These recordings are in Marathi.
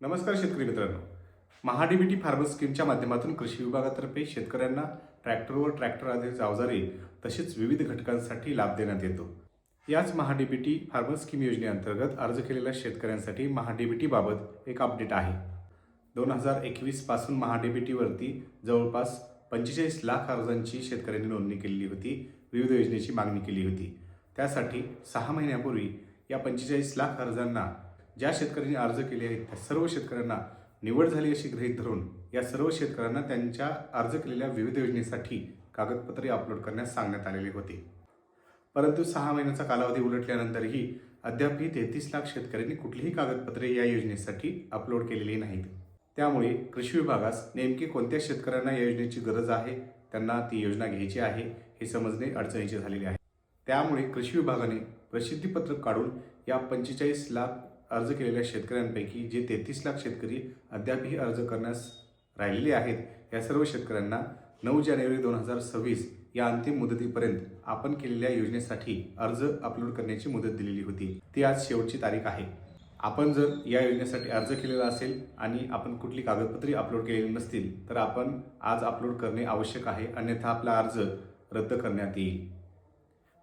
नमस्कार शेतकरी मित्रांनो. महाडीबीटी फार्मर स्कीमच्या माध्यमातून कृषी विभागातर्फे शेतकऱ्यांना ट्रॅक्टरवर ट्रॅक्टर आधारित अवजारे तसेच विविध घटकांसाठी लाभ देण्यात येतो. याच महाडीबीटी फार्मर स्कीम योजनेअंतर्गत अर्ज केलेल्या शेतकऱ्यांसाठी महाडीबीटीबाबत एक अपडेट आहे. दोन हजार एकवीसपासून महाडीबीटीवरती जवळपास पंचेचाळीस लाख अर्जांची शेतकऱ्यांनी नोंदणी केलेली होती विविध योजनेची मागणी केली होती. त्यासाठी सहा महिन्यापूर्वी या पंचेचाळीस लाख अर्जांना ज्या शेतकऱ्यांनी अर्ज केले आहेत त्या सर्व शेतकऱ्यांना निवड झाली अशी गृहीत धरून या सर्व शेतकऱ्यांना त्यांच्या अर्ज केलेल्या विविध योजनेसाठी कागदपत्रे अपलोड करण्यास सांगण्यात आलेले होते. परंतु सहा महिन्याचा कालावधी उलटल्यानंतरही अद्यापही तेहतीस लाख शेतकऱ्यांनी कुठलीही कागदपत्रे या योजनेसाठी अपलोड केलेली नाहीत. त्यामुळे कृषी विभागास नेमकी कोणत्या शेतकऱ्यांना या योजनेची गरज आहे त्यांना ती योजना घ्यायची आहे हे समजणे अडचणीचे झालेले आहे. त्यामुळे कृषी विभागाने प्रसिद्धीपत्रक काढून या पंचेचाळीस लाख अर्ज केलेल्या शेतकऱ्यांपैकी जे तेहतीस लाख शेतकरी अद्यापही अर्ज करण्यास राहिलेले आहेत या सर्व शेतकऱ्यांना नऊ जानेवारी दोन हजार सव्वीस या अंतिम मुदतीपर्यंत आपण केलेल्या योजनेसाठी अर्ज अपलोड करण्याची मुदत दिलेली होती. ती आज शेवटची तारीख आहे. आपण जर या योजनेसाठी अर्ज केलेला असेल आणि आपण कुठली कागदपत्रे अपलोड केलेली नसतील तर आपण आज अपलोड करणे आवश्यक आहे अन्यथा आपला अर्ज रद्द करण्यात येईल.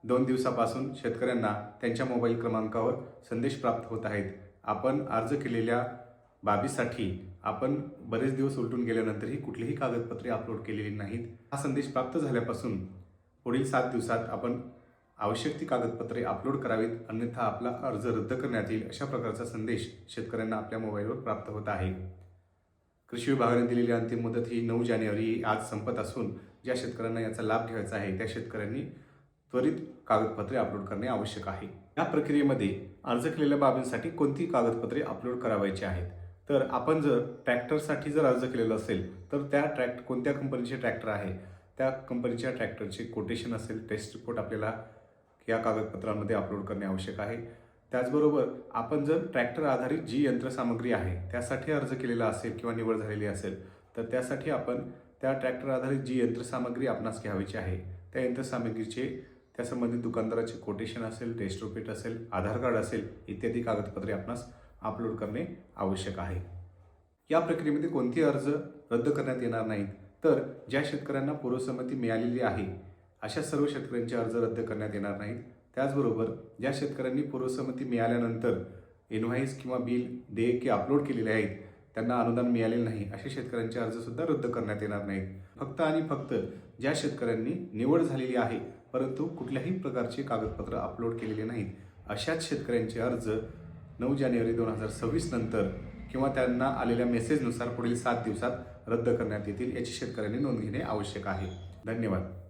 दोन दिवसापासून शेतकऱ्यांना त्यांच्या मोबाईल क्रमांकावर संदेश प्राप्त होत आहेत. आपण अर्ज केलेल्या बाबीसाठी आपण बरेच दिवस उलटून गेल्यानंतरही कुठलीही कागदपत्रे अपलोड केलेली नाहीत. हा संदेश प्राप्त झाल्यापासून पुढील सात दिवसात आपण आवश्यक ती कागदपत्रे अपलोड करावीत अन्यथा आपला अर्ज रद्द करण्यात येईल अशा प्रकारचा संदेश शेतकऱ्यांना आपल्या मोबाईलवर प्राप्त होत आहे. कृषी विभागाने दिलेली अंतिम मुदत ही नऊ जानेवारी आज संपत असून ज्या शेतकऱ्यांना याचा लाभ घ्यायचा आहे त्या शेतकऱ्यांनी त्वरित कागदपत्रे अपलोड करणे आवश्यक आहे. या प्रक्रियेमध्ये अर्ज केलेल्या बाबींसाठी कोणती कागदपत्रे अपलोड करावायची आहेत? तर आपण जर ट्रॅक्टरसाठी जर अर्ज केलेला असेल तर त्या ट्रॅक्ट कोणत्या कंपनीचे ट्रॅक्टर आहे? त्या कंपनीच्या ट्रॅक्टरचे कोटेशन असेल टेस्ट रिपोर्ट आपल्याला या कागदपत्रांमध्ये अपलोड करणे आवश्यक आहे. त्याचबरोबर आपण जर ट्रॅक्टर आधारित जी यंत्रसामग्री आहे त्यासाठी अर्ज केलेला असेल किंवा निवड झालेली असेल तर त्यासाठी आपण त्या ट्रॅक्टर आधारित जी यंत्रसामग्री आपणास घ्यावीची आहे त्या यंत्रसामग्रीचे त्या संबंधित दुकानदाराचे कोटेशन असेल टेस्ट असेल आधार कार्ड असेल इत्यादी कागदपत्रे आपणास अपलोड करणे आवश्यक आहे. या प्रक्रियेमध्ये कोणते अर्ज रद्द करण्यात येणार नाहीत तर ज्या शेतकऱ्यांना पूर्वसंमती मिळालेली आहे अशा सर्व शेतकऱ्यांचे अर्ज रद्द करण्यात येणार नाहीत. त्याचबरोबर ज्या शेतकऱ्यांनी पूर्वसंमती मिळाल्यानंतर इनव्हाईस किंवा बिल देयके अपलोड केलेले आहेत त्यांना अनुदान मिळालेले नाही असे शेतकऱ्यांचे अर्जसुद्धा रद्द करण्यात येणार नाहीत. फक्त आणि फक्त ज्या शेतकऱ्यांनी निवड झालेली आहे परंतु कुठल्याही प्रकारचे कागदपत्र अपलोड केलेले नाहीत अशाच शेतकऱ्यांचे अर्ज नऊ जानेवारी दोन हजार सव्वीस नंतर किंवा त्यांना आलेल्या मेसेजनुसार पुढील सात दिवसात रद्द करण्यात येतील याची शेतकऱ्यांनी नोंद घेणे आवश्यक आहे. धन्यवाद.